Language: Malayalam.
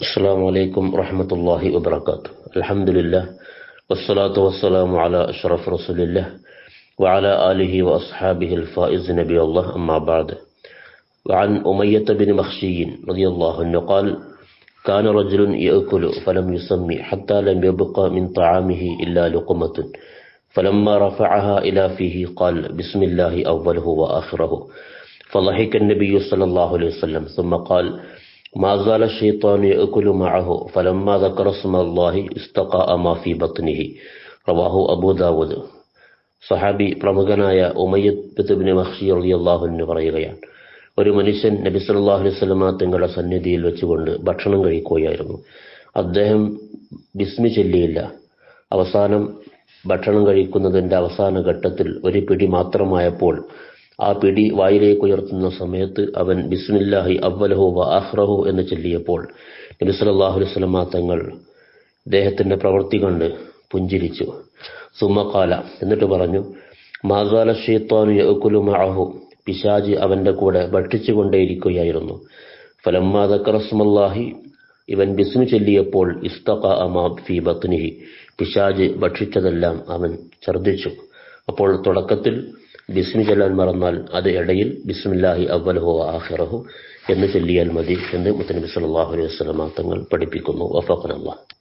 السلام عليكم ورحمة الله وبركاته. الحمد لله والصلاة والسلام على أشرف رسول الله وعلى آله وأصحابه الفائز نبي الله أما بعد. وعن أمية بن مخشي رضي الله عنه قال كان رجل يأكل فلم يسمي حتى لم يبق من طعامه إلا لقمة فلما رفعها إلى فيه قال بسم الله أوله وآخره. فضحك النبي صلى الله عليه وسلم ثم قال ما زال الشيطان يأكل معه فلما ذكر اسم الله استقاء ما في بطنه رواه أبو داود സഹാബി പ്രമുഖനായ ഉമയ്യത്ത് ബിൻ മഹ്ഷി റളിയല്ലാഹു അൻഹു പറയുകയാണ് ഒരു മനുഷ്യൻ നബി സല്ലല്ലാഹു അലൈഹി വസല്ലമ തങ്ങളുടെ സന്നിധിയിൽ വെച്ചുകൊണ്ട് ഭക്ഷണം കഴിക്കുകയായിരുന്നു അദ്ദേഹം ബിസ്മി ചൊല്ലിയില്ല അവസാനം ഭക്ഷണം കഴിക്കുന്നതിന്റെ അവസാന ഘട്ടത്തിൽ ഒരു പിടി മാത്രമായപ്പോൾ ആ പിടി വായിലേക്ക് ഉയർത്തുന്ന സമയത്ത് അവൻ ബിസ്മില്ലാഹി അവലഹു വ എന്ന് ചൊല്ലിയപ്പോൾ നബി സല്ലല്ലാഹു അലൈഹി വസല്ലമ തങ്ങൾ അദ്ദേഹത്തിന്റെ പ്രവൃത്തി കണ്ട് പുഞ്ചിരിച്ചു. സുമക്കാല എന്നിട്ട് പറഞ്ഞു മാസാല ഷെയ്ത്താനു യഅ്കുലു മഅഹു. പിശാജ് അവന്റെ കൂടെ ഭക്ഷിച്ചുകൊണ്ടേയിരിക്കുകയായിരുന്നു ഫലമ്മാദക്കറസ്മല്ലാഹി ഇവൻ ബിസ്മി ചൊല്ലിയപ്പോൾ ഇസ്തഖ അമാ ഫി ബത്നിഹി. പിശാജ് ഭക്ഷിച്ചതെല്ലാം അവൻ ഛർദ്ദിച്ചു. അപ്പോൾ തുടക്കത്തിൽ ബിസ്മി ചൊല്ലാൻ മറന്നാൽ അത് ഇടയിൽ ബിസ്മില്ലാഹി അവലഹോ ആഹിറഹു എന്ന് ചൊല്ലിയാൽ മതി എന്ന് മുത്തനബി സല്ലല്ലാഹു അലൈഹി വസല്ലമ തങ്ങൾ പഠിപ്പിക്കുന്നു. വഫഖനല്ലാഹ്.